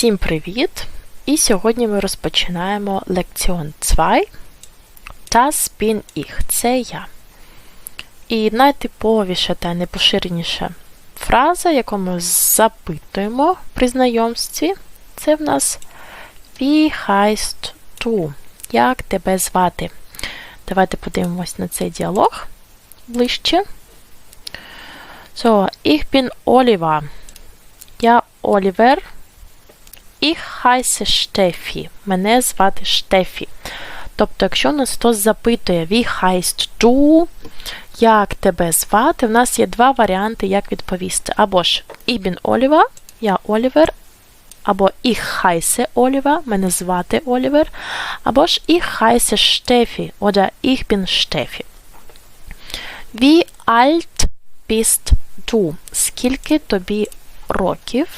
Всім привіт! І сьогодні ми розпочинаємо лекціон 2 Das bin ich – це я. І найтиповіша та найпоширеніша фраза, яку ми запитуємо при знайомстві, це в нас Wie heißt du? Як тебе звати? Давайте подивимось на цей діалог ближче. So, ich bin Oliver. Я Олівер. Ich heiße Steffi. Мене звати Штефі. Тобто, якщо нас хтось запитує Wie heißt du, як тебе звати, в нас є два варіанти, як відповісти. Або ж Ich bin Oliver, я Олівер, або Ich heiße Oliver, мене звати Олівер, або ж Ich heiße Steffi, oder Ich bin Steffi. Wie alt bist du? Скільки тобі років?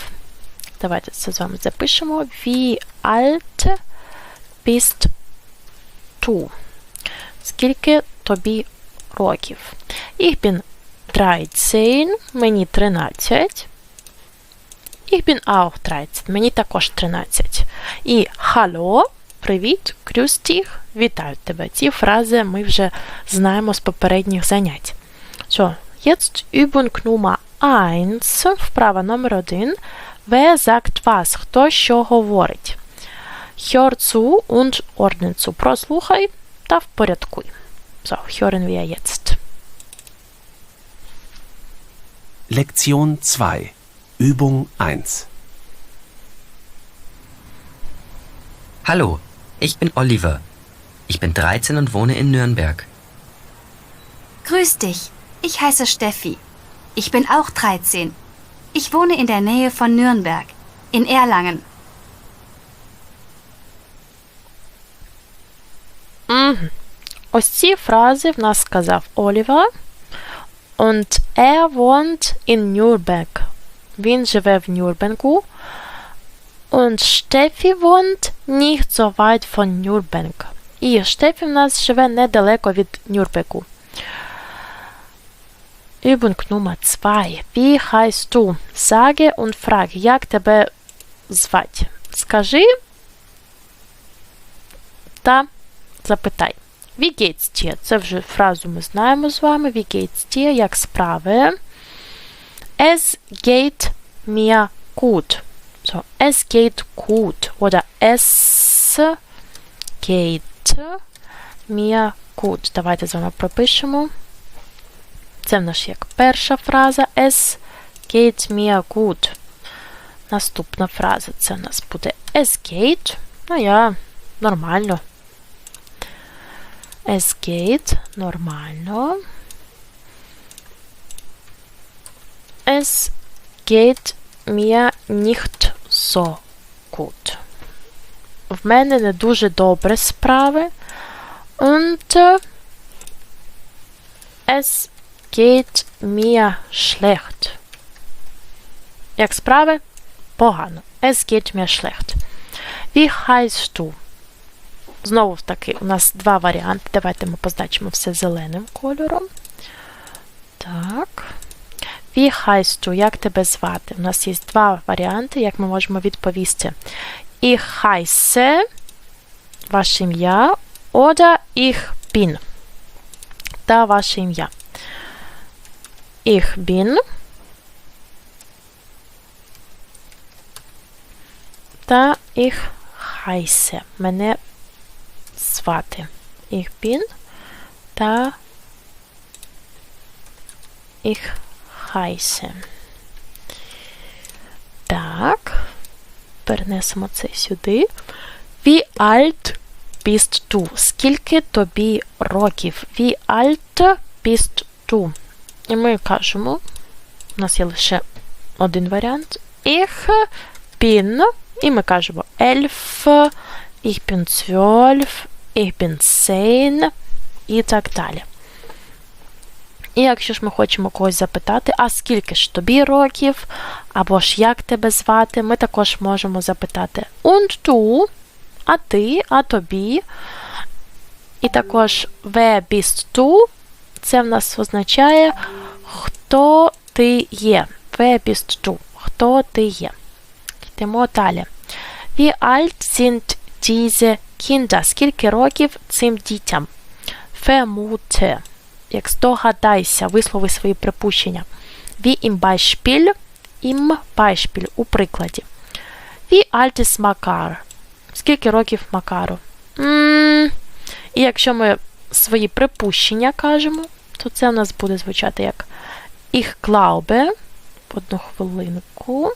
Давайте це з вами запишемо. Wie alt bist du? Скільки тобі років? Ich bin 13, мені 13. Ich bin auch 13, мені також 13. І hallo, привіт, dich, вітаю тебе. Ці фрази ми вже знаємо з попередніх занять. So, jetzt Übung Nummer 1, вправа номер 1. Wer sagt was? Хто що говорить? Hör zu und ordne zu. Прослухай та впорядкуй. So, hören wir jetzt. Lektion 2 Übung 1 Hallo, ich bin Oliver. Ich bin 13 und wohne in Nürnberg. Grüß dich, ich heiße Steffi. Ich bin auch 13. Ich wohne in der Nähe von Nürnberg, in Erlangen. Мгм. Ось ці фрази в нас сказав Олівер. Und er wohnt in Nürnberg. Він живе в Нюрнбергу. Und Steffi wohnt nicht so weit von Nürnberg. І Штефі в нас живе недалеко від Нюрнбергу. Übung Nummer 2. Wie heißt du? Sage und frage. Як тебе звать? Скажи та запитай. Wie geht's dir? Це вже фразу ми знаємо з вами. Wie geht's dir? Як справи? Es geht mir gut. So, es geht gut. Oder es geht mir gut. Давайте з вами пропишемо. Це в нас як перша фраза Es geht mir gut. Наступна фраза це в нас буде Es geht. Ну, я нормально. Es geht нормально. Es geht mir nicht so gut. В мене не дуже добре справи. Und es geht mir schlecht. Як справи? Погано. Es geht mir schlecht. Wie heißt du? Знову ж таки, у нас два варіанти. Давайте ми позначимо все зеленим кольором. Так. Wie heißt du? Як тебе звати? У нас є два варіанти, як ми можемо відповісти. Ich heiße, ваше ім'я, oder ich bin. Та ваше ім'я. Ich bin. Та ich heiße. Мене звати. Ich bin та ich heiße. Так. Перенесемо це сюди. Wie alt bist du? Скільки тобі років? Wie alt bist du? І ми кажемо, у нас є лише один варіант. Ich bin, і ми кажемо elf, ich bin zwölf, ich bin zehn і так далі. І якщо ж ми хочемо когось запитати, а скільки ж тобі років, або ж як тебе звати, ми також можемо запитати und du, а ти, а тобі. І також wer bist du, це в нас означає, хто ти є. Du, хто ти є. Йдемо далі. Wie alt sind diese Kinder? Скільки років цим дітям? Vermute. Як здогадайся, вислови свої припущення. Wie im Beispiel. Im Beispiel. У прикладі. Wie alt ist Makar? Скільки років Макару? І якщо ми свої припущення кажемо, то це у нас буде звучати як Ich glaube. Одну хвилинку.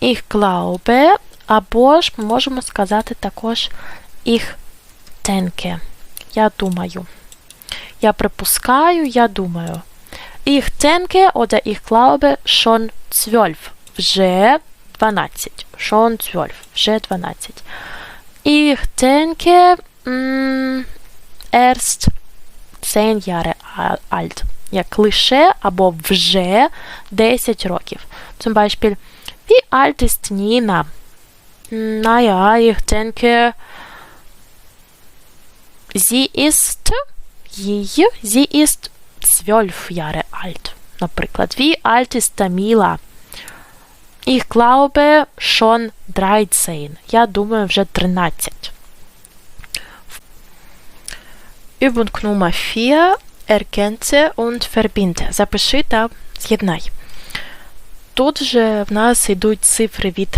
Ich glaube. Або ж ми можемо сказати також Ich denke. Я думаю. Я припускаю, я думаю. Ich denke oder ich glaube schon 12. Вже 12. Schon 12. Вже 12. Ich denke erst 10 Jahre alt. Як лише або вже 10 років. Zum Beispiel, wie alt ist Nina? Naja, ich denke, sie ist, її, sie ist 12 Jahre alt. Наприклад, wie alt ist Tamila? Ich glaube schon 13. Я думаю, вже 13. Übung Nummer 4. Ergänze und verbinde. Запиши та з'єднай. Тут же в нас йдуть цифри від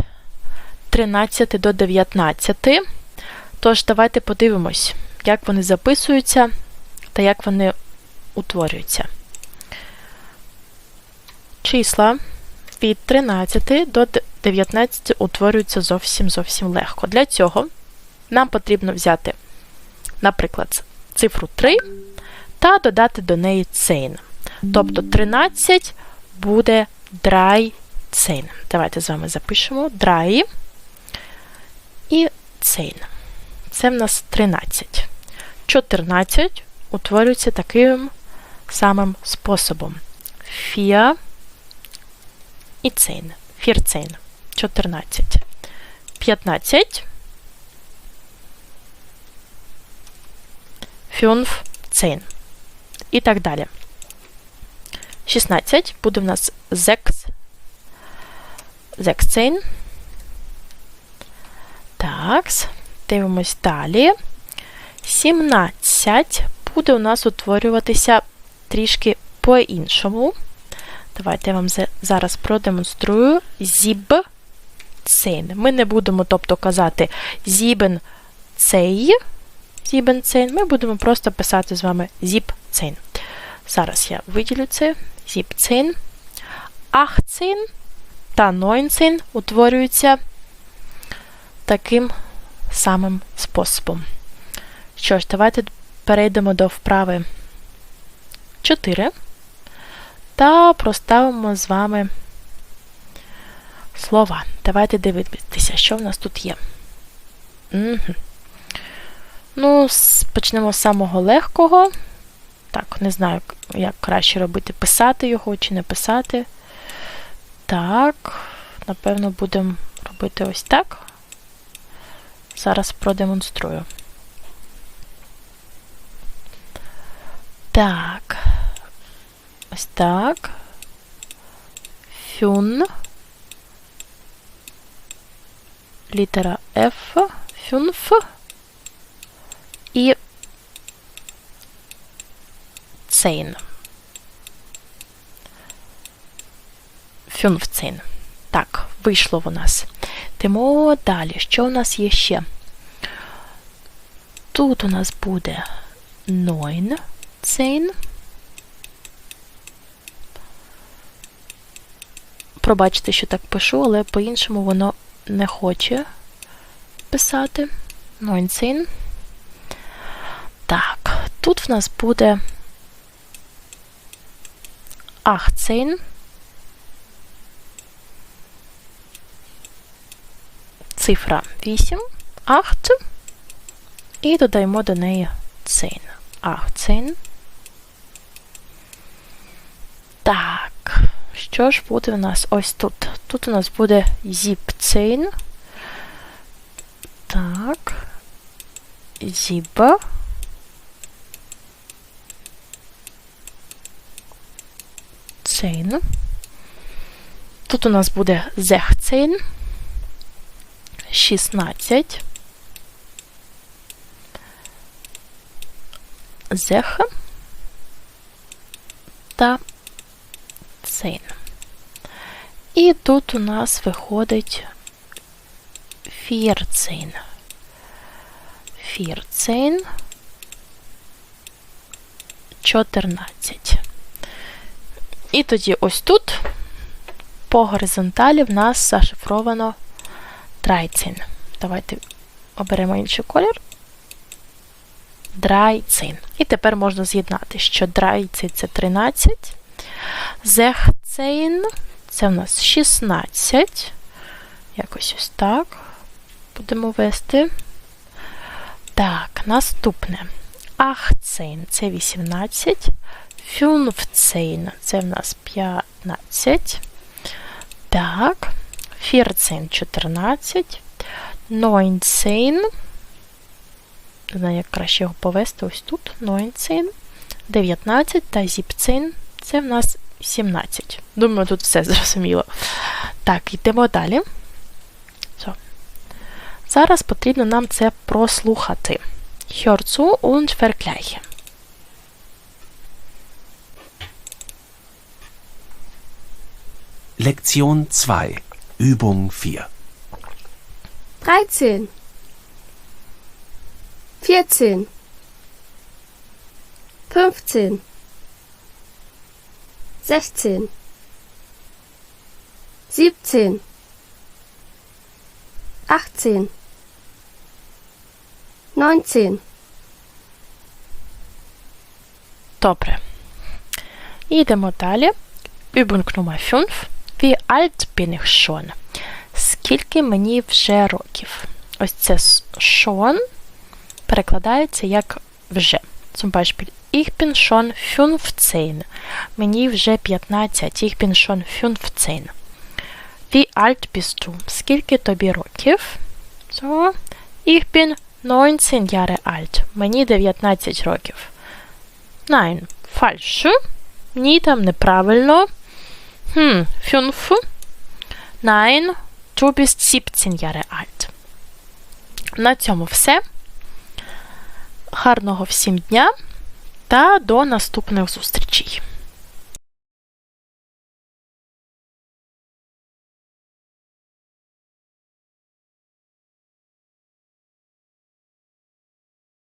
13 до 19. Тож, давайте подивимось, як вони записуються та як вони утворюються. Числа від 13 до 19 утворюються зовсім зовсім легко. Для цього нам потрібно взяти, наприклад, цифру 3 та додати до неї цейн. Тобто 13 буде драй цейн. Давайте з вами запишемо драй і цейн. Це в нас 13. 14 утворюється таким самим способом. Фіа і цейн. Фірцейн. 14. 15. 15 і так далі. 16 буде в нас зекс. Зексцейн. Так, дивимось далі. 17 буде у нас утворюватися трішки по-іншому. Давайте я вам зараз продемонструю зіб цейн. Ми не будемо, тобто, казати зібен цей. Зібен цейн. Ми будемо просто писати з вами зіп цейн. Зараз я виділю це. Зіп цейн. 18 та 19 утворюються таким самим способом. Що ж, давайте перейдемо до вправи 4 та проставимо з вами слова. Давайте дивитися, що в нас тут є. Угу. Ну, почнемо з самого легкого. Так, не знаю, як краще робити, писати його чи не писати. Так, напевно, будемо робити ось так. Зараз продемонструю. Так. Ось так. Фюн. Літера F. Фюнф. І цейн. Фюнфцейн. Так, вийшло в нас. Йдемо далі. Що у нас є ще? Тут у нас буде neun zehn. Пробачте, що так пишу, але по-іншому воно не хоче писати. Neunzehn. Так, тут в нас буде 18. Цифра 8, 8. І додаємо до неї цин. 18. Так, що ж буде у нас ось тут? Тут у нас буде зіпцин. Так. Зіба. Цейн. Тут у нас буде зехцейн. 16. Зех та цин. І тут у нас виходить фірцин. Фірцин 14. І тоді ось тут по горизонталі в нас зашифровано драйцин. Давайте оберемо інший колір. Драйцин. І тепер можна з'єднати, що драйцин це 13. Зехцейн це в нас 16. Якось ось так. Будемо вести. Так, наступне. Ахцейн це 18. Фюнфцейн це в нас 15. Так. Фірцейн 14. Нойнцейн. Не знаю, як краще його повести ось тут. Нойнцейн. 19 та зіпцейн це в нас 17. Думаю, тут все зрозуміло. Так, йдемо далі. Все. Зараз потрібно нам це прослухати. Hör zu und vergleiche. Lektion 2. Übung 4. 13 14 15 16 17 18 19 Добре. І йдемо далі. Übung номер 5. Wie alt bin ich schon? Скільки мені вже років? Ось це schon перекладається як вже. Zum Beispiel, ich bin schon 15. Мені вже 15. Ich bin schon 15. Wie alt bist du? Скільки тобі років? So. Ich bin 19 Jahre alt. Мені 19 років. Nein, falsch. Ні, там неправильно. Хм, fünf. Nein, du bist 17 Jahre alt. На цьому все. Гарного всім дня та до наступних зустрічей.